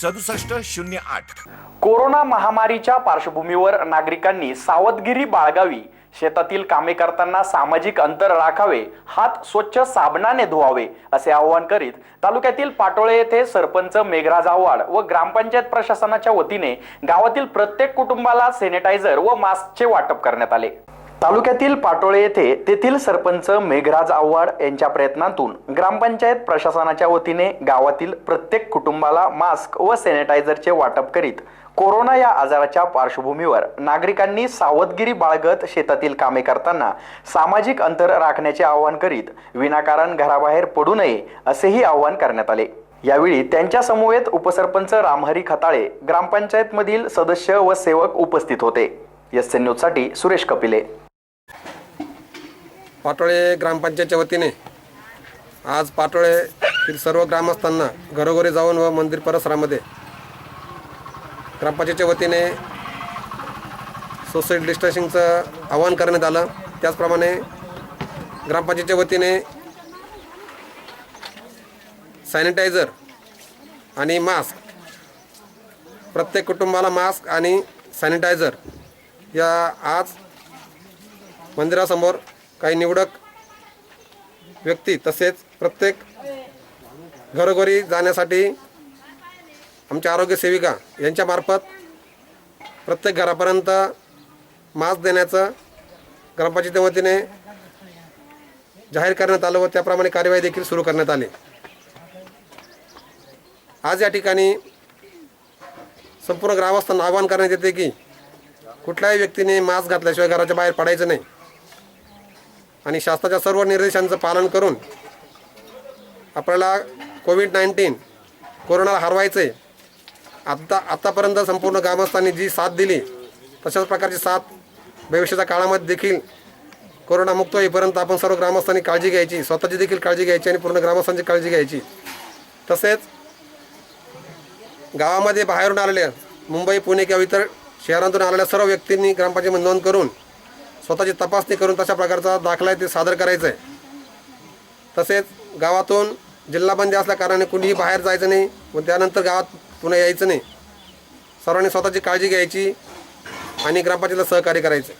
सदुसष्ट शून्य आठ. कोरोना महामारीच्या पार्श्वभूमीवर नागरिकांनी सावधगिरी बाळगावी. शेतातील कामे करताना सामाजिक अंतर राखावे. हात स्वच्छ साबणाने धुवावे असे आवाहन करीत तालुक्यातील पाटोळे येथे सरपंच मेघराज आव्हाड व ग्रामपंचायत प्रशासनाच्या वतीने गावातील प्रत्येक कुटुंबाला सॅनिटायझर व मास्कचे वाटप करण्यात आले. तालुक्यातील पाटोळे येथे तेथील सरपंच मेघराज आव्हाड यांच्या प्रयत्नातून ग्रामपंचायत प्रशासनाच्या वतीने गावातील प्रत्येक कुटुंबाला मास्क व सॅनिटायझरचे वाटप करीत कोरोना या आजाराच्या पार्श्वभूमीवर नागरिकांनी सावधगिरी बाळगत शेतातील कामे करताना सामाजिक अंतर राखण्याचे आवाहन करीत विनाकारण घराबाहेर पडू नये असेही आवाहन करण्यात आले. यावेळी त्यांच्या समवेत उपसरपंच रामहरी खताळे ग्रामपंचायतमधील सदस्य व सेवक उपस्थित होते. एस एन न्यूजसाठी सुरेश कपिले. पाटोळे ग्रामपंचायतच्या वतीने आज पाटोळेतील सर्व ग्रामस्थांना घरोघरी जाऊन व मंदिर परिसरामध्ये ग्रामपंचायतच्या वतीने सोशल डिस्टन्सिंगचं आवाहन करण्यात आलं. त्याचप्रमाणे ग्रामपंचायतच्या वतीने सॅनिटायझर आणि मास्क प्रत्येक कुटुंबाला मास्क आणि सॅनिटायझर या आज मंदिरासमोर काही निवडक व्यक्ती तसेच प्रत्येक घरोघरी जाण्यासाठी आमच्या आरोग्य सेविका यांच्यामार्फत प्रत्येक घरापर्यंत मास्क देण्याचं ग्रामपंचायती वतीने जाहीर करण्यात आलं व त्याप्रमाणे कार्यवाही देखील सुरू करण्यात आली. आज या ठिकाणी संपूर्ण ग्रामस्थांना आवाहन करण्यात येते की कुठल्याही व्यक्तीने मास्क घातल्याशिवाय घराच्या बाहेर पडायचं नाही. आणि शासनाच्या सर्व निर्देशांचं पालन करून आपल्याला कोविड नाईन्टीन कोरोनाला हरवायचं आहे आत्ता आत्तापर्यंत संपूर्ण ग्रामस्थांनी जी साथ दिली तशाच प्रकारची साथ भविष्याच्या काळामध्ये देखील कोरोनामुक्त होईपर्यंत आपण सर्व ग्रामस्थांनी काळजी घ्यायची स्वतःची देखील काळजी घ्यायची आणि पूर्ण ग्रामस्थांची काळजी घ्यायची. तसेच गावामध्ये बाहेरून आलेल्या मुंबई पुणे किंवा इतर शहरांतून आलेल्या सर्व व्यक्तींनी ग्रामपंचायत नोंद करून स्वतःची तपासणी करून तशा प्रकारचा दाखला आहे ते सादर करायचं आहे तसेच गावातून जिल्हाबंदी असल्या कारणाने कुणीही बाहेर जायचं नाही व त्यानंतर गावात पुन्हा यायचं नाही. सर्वांनी स्वतःची काळजी घ्यायची आणि ग्रामपंचायतीला सहकार्य करायचं.